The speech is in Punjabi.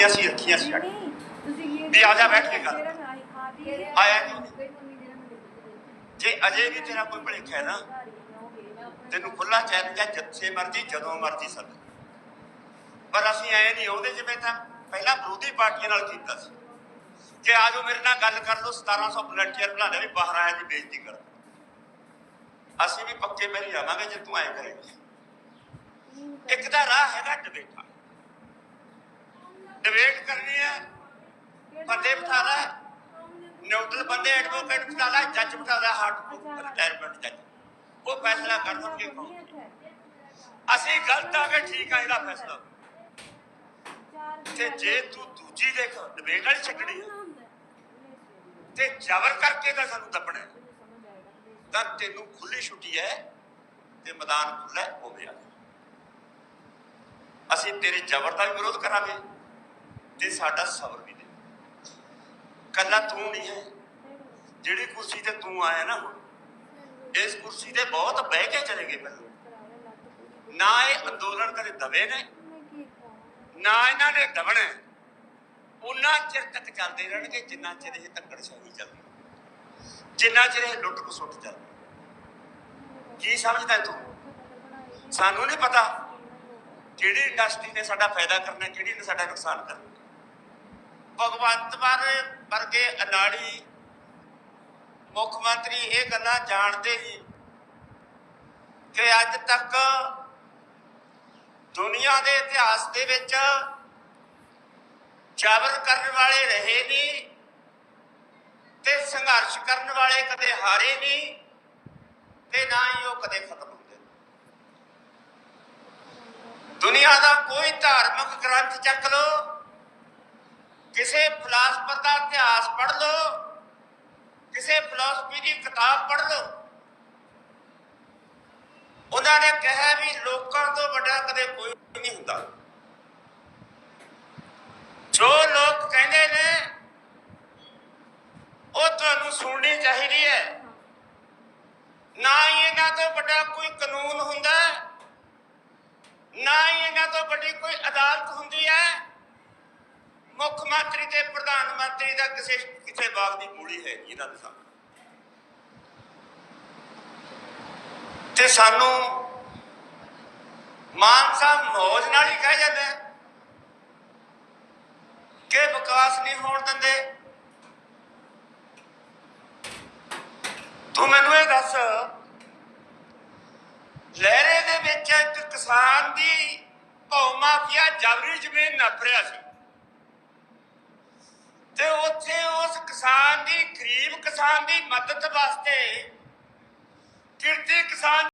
ਇਹ ਅਸੀਂ ਰੱਖੀਆਂ ਸੀ? ਵੀ ਆ ਜਾ ਬੈਠ ਕੇ ਗੱਲ। ਆਇਆ ਜੇ ਅਜੇ ਵੀ ਤੇਰਾ ਕੋਈ ਭਲੇਖਾ ਹੈ ਨਾ ਤੈਨੂੰ ਖੁੱਲਾ ਚੈਲੰਜ ਹੈ ਜਿੱਥੇ ਮਰਜ਼ੀ ਜਦੋਂ ਮਰਜ਼ੀ ਸੱਦ। ਪਰ ਅਸੀਂ ਐ ਨਹੀਂ ਉਹਦੇ ਜਿਵੇਂ ਤਾਂ ਪਹਿਲਾਂ ਵਿਰੋਧੀ ਪਾਰਟੀਆਂ ਨਾਲ ਕੀਤਾ ਸੀ। ਕਿ ਆਜੋ ਮੇਰੇ ਨਾਲ ਗੱਲ ਕਰ ਲਓ 1700 ਵਲੰਟੀਅਰ ਬਣਾ ਦੇ ਵੀ ਬਾਹਰ ਆਇਆ ਦੀ ਬੇਇੱਜ਼ਤੀ ਕਰ ਅਸੀਂ ਵੀ ਪੱਕੇ ਪੈਰੀ ਆਵਾਂਗੇ ਜੇ ਤੂੰ ਐ ਕਰੇਂਗੀ। ਇੱਕ ਦਾ ਰਾਹ ਹੈਗਾ ਡਿਬੇਟਾਂ। ਡਿਬੇਟ ਕਰਨੀ ਹੈ ਬੰਦੇ ਬਿਠਾ ਨਿਊਟਰਲ ਬੰਦੇ ਐਡਵੋਕੇਟ ਬਿਠਾ ਜੱਜ ਬਿਠਾ ਹਾਰਟ ਰਿਟਾਇਰਮੈਂਟ ਜੱਜ ਉਹ ਫੈਸਲਾ ਕਰ ਦੇਣਗੇ ਕੌਣ ਅਸੀਂ ਗਲਤ ਆ ਕੇ ਠੀਕ ਆ ਇਹਦਾ ਫੈਸਲਾ। ਤੇ ਜੇ ਤੂੰ ਦੂਜੀ ਦੇਖ ਡਿਬੇਟ ਵਾਲੀ ਛੱਡਣੀ ਤੇ ਜ਼ਬਰ ਕਰਕੇ ਤਾਂ ਸਾਨੂੰ ਦੱਬਣਾ ਤਾਂ ਤੈਨੂੰ ਖੁੱਲੀ ਛੁੱਟੀ ਹੈ ਤੇ ਮੈਦਾਨ ਖੁੱਲਾ ਹੈ, ਅਸੀਂ ਤੇਰੇ ਜ਼ਬਰ ਦਾ ਵੀ ਵਿਰੋਧ ਕਰਾਂਗੇ। ਤੇ ਸਾਡਾ ਸਬਰ ਵੀ ਦੇ। ਕੱਲਾ ਤੂੰ ਨਹੀਂ ਹੈ। ਜਿਹੜੀ ਕੁਰਸੀ ਤੇ ਤੂੰ ਆਇਆ ਨਾ ਇਸ ਕੁਰਸੀ ਤੇ ਬਹੁਤ ਬਹਿ ਕੇ ਚਲੇ ਗਏ ਪਹਿਲਾਂ। ਨਾ ਇਹ ਅੰਦੋਲਨ ਕਦੇ ਦਵੇ ਨੇ, ਨਾ ਇਹਨਾਂ ਨੇ ਦਬਣਾ। ਉਹਨਾਂ ਚਿਰ ਤੱਕ ਚੱਲਦੇ ਰਹਿਣਗੇ, ਜਿੰਨਾ ਚਿਰ ਇਹ ਧੱਕੜਸ਼ਾਹੀ ਚੱਲਦੀ ਜਿੰਨਾ ਚਿਰ ਇਹ ਲੁੱਟ ਖਸੁੱਟ ਚੱਲਦੀ ਕੀ ਸਮਝਦਾ ਤੂੰ? ਸਾਨੂੰ ਨਹੀਂ ਪਤਾ। ਕਿਹੜੀ ਇੰਡਸਟਰੀ ਨੇ ਸਾਡਾ ਫਾਇਦਾ ਕਰਨਾ ਕਿਹੜੀ ਨੇ ਸਾਡਾ ਨੁਕਸਾਨ ਕਰਨਾ। ਭਗਵੰਤ ਮਾਨ ਵਰਗੇ ਅਨਾੜੀ ਮੁੱਖ ਮੰਤਰੀ ਇਹ ਗੱਲਾਂ ਜਾਣਦੇ ਹੀ ਕਿ ਅੱਜ ਤੱਕ ਦੁਨੀਆ ਦੇ ਇਤਿਹਾਸ ਦੇ ਵਿੱਚ ਜ਼ਬਰ ਕਰਨ ਵਾਲੇ ਰਹੇ ਨਹੀਂ ਤੇ ਸੰਘਰਸ਼ ਕਰਨ ਵਾਲੇ ਕਦੇ ਹਾਰੇ ਨਹੀਂ ਤੇ ਨਾ ਹੀ ਉਹ ਕਦੇ ਖਤਮ ਹੁੰਦੇ। ਦੁਨੀਆ ਦਾ ਕੋਈ ਧਾਰਮਿਕ ਗ੍ਰੰਥ ਚੱਕ ਲਓ। ਕਿਸੇ ਫਿਲਾਸਫਰ ਦਾ ਇਤਿਹਾਸ ਪੜ੍ਹ ਲਓ, ਕਿਸੇ ਫਿਲਾਸਫੀ ਦੀ ਕਿਤਾਬ ਪੜ੍ਹ ਲਓ। ਉਹਨਾਂ ਨੇ ਕਿਹਾ ਵੀ ਲੋਕਾਂ ਤੋਂ ਵੱਡਾ ਕਦੇ ਕੋਈ ਨਹੀਂ ਹੁੰਦਾ। ਜੋ ਲੋਕ ਕਹਿੰਦੇ ਨੇ, ਉਹ ਤੁਹਾਨੂੰ ਸੁਣਨੀ ਚਾਹੀਦੀ ਹੈ। ਨਾ ਹੀ ਇਹਨਾਂ ਤੋਂ ਵੱਡਾ ਕੋਈ ਕਾਨੂੰਨ ਹੁੰਦਾ, ਨਾ ਹੀ ਇਹਨਾਂ ਤੋਂ ਵੱਡੀ ਕੋਈ ਅਦਾਲਤ ਹੁੰਦੀ ਹੈ ਮੁੱਖ ਮੰਤਰੀ ਤੇ ਪ੍ਰਧਾਨ ਮੰਤਰੀ ਦਾ ਕਿਸੇ ਕਿਸੇ ਬਾਗ ਦੀ ਮੂਲੀ ਹੈ ਨਹੀਂ ਇਹਨਾਂ ਦੇ ਸਾਹਮਣੇ। ਤੇ ਸਾਨੂੰ ਮਾਨ ਸਾਹਿਬ ਮੌਜ ਨਾਲ ਹੀ ਕਹਿ ਜਾਂਦੇ ਕਿ ਵਿਕਾਸ ਨਹੀਂ ਹੋਣ ਦਿੰਦੇ। ਤੂੰ ਮੈਨੂੰ ਇਹ ਦੱਸ, ਲਹਿਰੇ ਦੇ ਵਿੱਚ ਇੱਕ ਕਿਸਾਨ ਦੀ ਭੌ ਮਾਫੀਆ ਜਬਰੀ ਜ਼ਮੀਨ ਨਫ਼ਰਿਆ ਸੀ। ਤੇ ਉੱਥੇ ਉਸ ਕਿਸਾਨ ਦੀ ਗਰੀਬ ਕਿਸਾਨ ਦੀ ਮਦਦ ਵਾਸਤੇ ਕਿਰਤੀ ਕਿਸਾਨ